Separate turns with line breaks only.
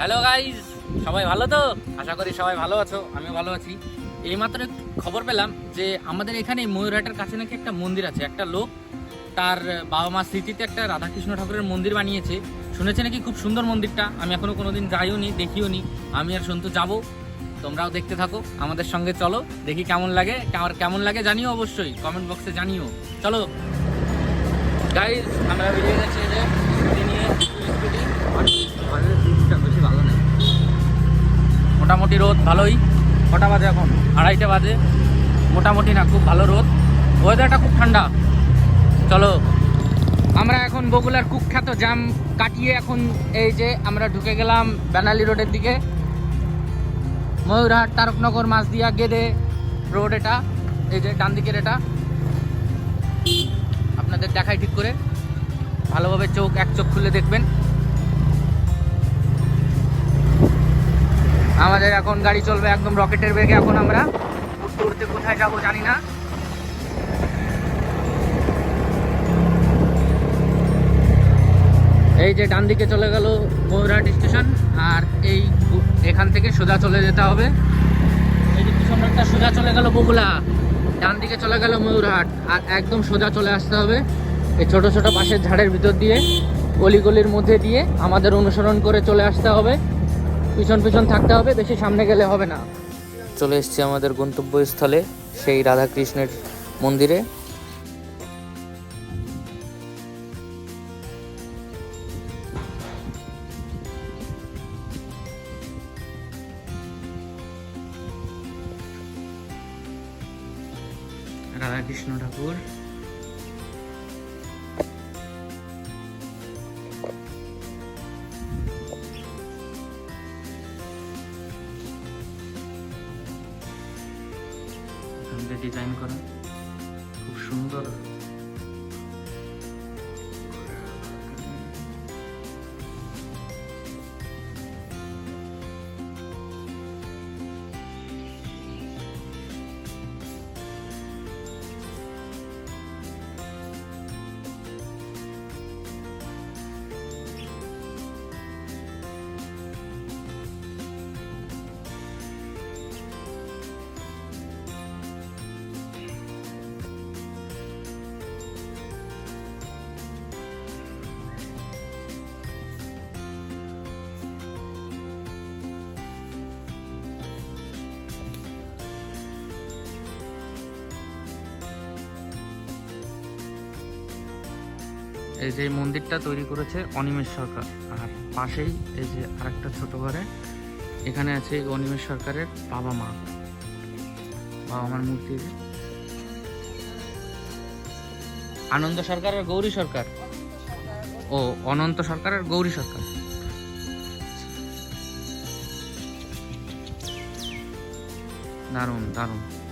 Hello guys সবাই ভালো তো? আশা করি সবাই ভালো আছো, আমিও ভালো আছি। এইমাত্র খবর পেলাম যে আমাদের এখানে ময়ূরহাটের কাছে নাকি একটা মন্দির আছে। একটা লোক তার বাবা মা স্মৃতিতে একটা রাধাকৃষ্ণ ঠাকুরের মন্দির বানিয়েছে। শুনেছে নাকি খুব সুন্দর মন্দিরটা? আমি এখনও কোনোদিন যাইও নি, দেখিও নি। আমি আর সন্তু যাব। তোমরাও দেখতে থাকো, আমাদের সঙ্গে চলো, দেখি কেমন লাগে। আর কেমন লাগে জানিও অবশ্যই কমেন্ট বক্সে জানিও। চলো। গাইজ আমরা বেরিয়ে গেছি নিয়ে মোটামুটি রোদ ভালোই। কটা বাজে এখন? আড়াইটা বাজে। মোটামুটি না, খুব ভালো রোদ। ওয়েদারটা খুব ঠান্ডা। চলো। আমরা এখন বগুলার কুখ্যাত জাম কাটিয়ে এখন এই যে আমরা ঢুকে গেলাম বেনালি রোডের দিকে। ময়ূরহাট, তারকনগর মাঝদিয়া গেদে রোড এটা, এই যে ডান দিকের এটা। আপনাদের দেখাই ঠিক করে। ভালোভাবে চোখ, এক চোখ খুলে দেখবেন। আমাদের এখন গাড়ি চলবে একদম রকেটের বেগে। এখন আমরা উঠতে উঠতে কোথায় যাব জানি না। এই যে ডান দিকে চলে গেল ময়ূরহাট স্টেশন, আর এই এখান থেকে সোজা চলে যেতে হবে। এই যে সোজা চলে গেল বগুলা, ডান দিকে চলে গেল ময়ূরহাট, আর একদম সোজা চলে আসতে হবে এই ছোট ছোট পাশের ঝাড়ের ভিতর দিয়ে গলিগলির মধ্যে দিয়ে আমাদের অনুসরণ করে চলে আসতে হবে। পিছন পিছন থাকতে হবে বেশি সামনে গেলে হবে না। চলে এসছি আমাদের গন্তব্যস্থলে সেই রাধাকৃষ্ণের মন্দিরে। রাধাকৃষ্ণ ঠাকুর। ডিজাইন করা। খুব সুন্দর। এই যে মন্দিরটা তৈরি করেছে অনিমেষ সরকার। আর পাশেই এই যে আরেকটা ছোট ঘরে এখানে আছে অনিমেষ সরকারের বাবা মা। বাবা মার মূর্তি। আনন্দ সরকার আর গৌরী সরকার। ও, অনন্ত সরকার আর গৌরী সরকার। দারুণ দারুণ।